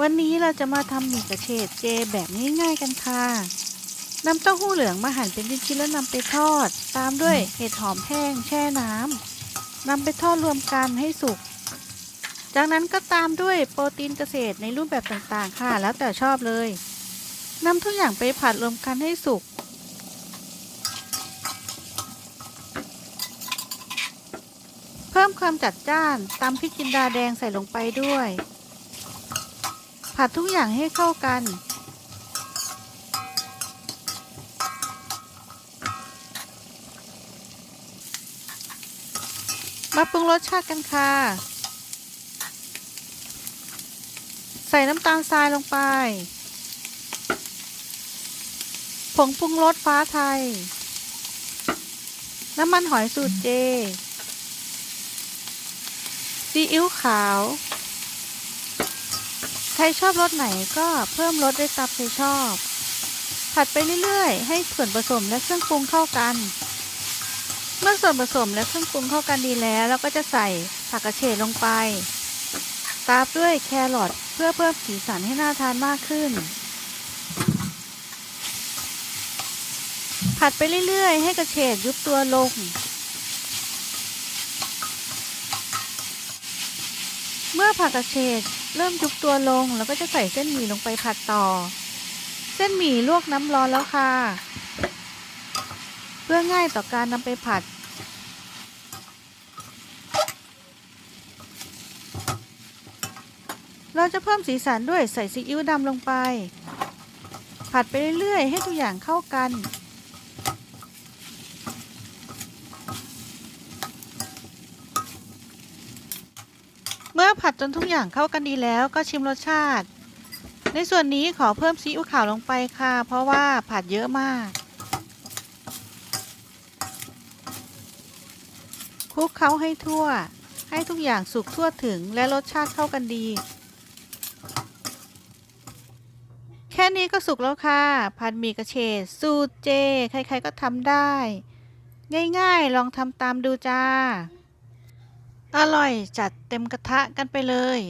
วันนี้เราจะมาทำหมี่กระเฉดเจแบบง่ายๆกันค่ะนำเต้าหู้เหลืองมาหั่นเป็นชิ้นๆแล้วนำไปทอด ตามด้วยเห็ดหอมแห้งแช่น้ำนำไปทอดรวมกันให้สุก จากนั้นก็ตามด้วยโปรตีนเกษตรในรูปแบบต่างๆค่ะ แล้วแต่ชอบเลยนำทุกอย่างไปผัดรวมกันให้สุกเพิ่มความจัดจ้านตามพริกจินดาแดงใส่ลงไปด้วย ผัดทุกอย่างให้เข้ากัน มาปรุงรสชาติกันค่ะ ใส่น้ำตาลทรายลงไป ผงปรุงรสฟ้าไทย น้ำมันหอยสูตรเจซีอิ๊วขาว ใครชอบรสไหนก็เพิ่มรสได้ตามใจชอบ ผัดไปเรื่อยๆ ให้ส่วนผสมและเครื่องปรุงเข้ากัน เมื่อส่วนผสมและเครื่องปรุงเข้ากันดีแล้ว เราก็จะใส่ผักกระเฉดลงไป ตามด้วยแครอทเพื่อเพิ่มสีสันให้น่าทานมากขึ้น ผัดไปเรื่อยๆ ให้กระเฉดยุบตัวลง เมื่อผักกระเฉดเริ่มยุบตัวลงเราก็จะใส่เส้นหมี่ลงไปผัดต่อ เส้นหมี่ลวกน้ำร้อนแล้วค่ะ เพื่อง่ายต่อการนำไปผัด เราจะเพิ่มสีสันด้วยใส่ซีอิ๊วดำลงไป ผัดไปเรื่อยๆ ให้ทุกอย่างเข้ากัน อผัดจนทุกอย่างเข้ากันดีแล้วก็ชิมรสชาติ ในส่วนนี้ขอเพิ่มซีอิ๊วขาวลงไปค่ะ เพราะว่าผัดเยอะมาก คลุกเคล้าให้ทั่ว ให้ทุกอย่างสุกทั่วถึงและรสชาติเข้ากันดี แค่นี้ก็สุกแล้วค่ะ ผัดหมี่กระเฉดสูตรเจ ใครๆก็ทำได้ ง่ายๆ ลองทำตามดูจ้า อร่อยจัดเต็มกระทะกันไปเลย